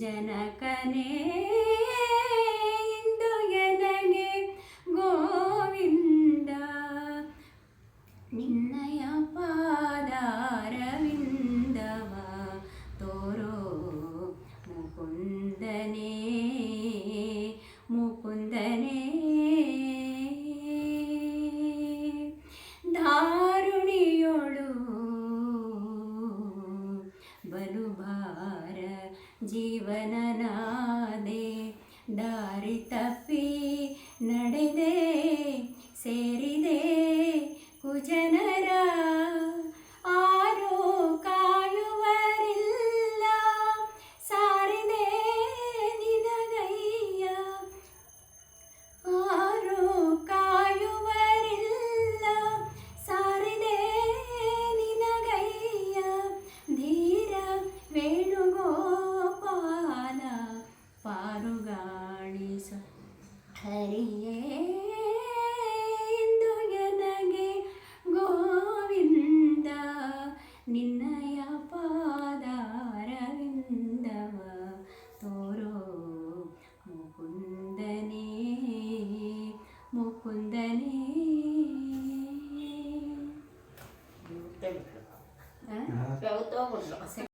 जनकने जीवनना। ಹರಿಯೇ ಎನಗೆ ಗೋವಿಂದ ನಿನ್ನಯ ಪಾದಾರವಿಂದವ ತೋರೋ ಮುಕುಂದನೇ ಮುಕುಂದನೇ.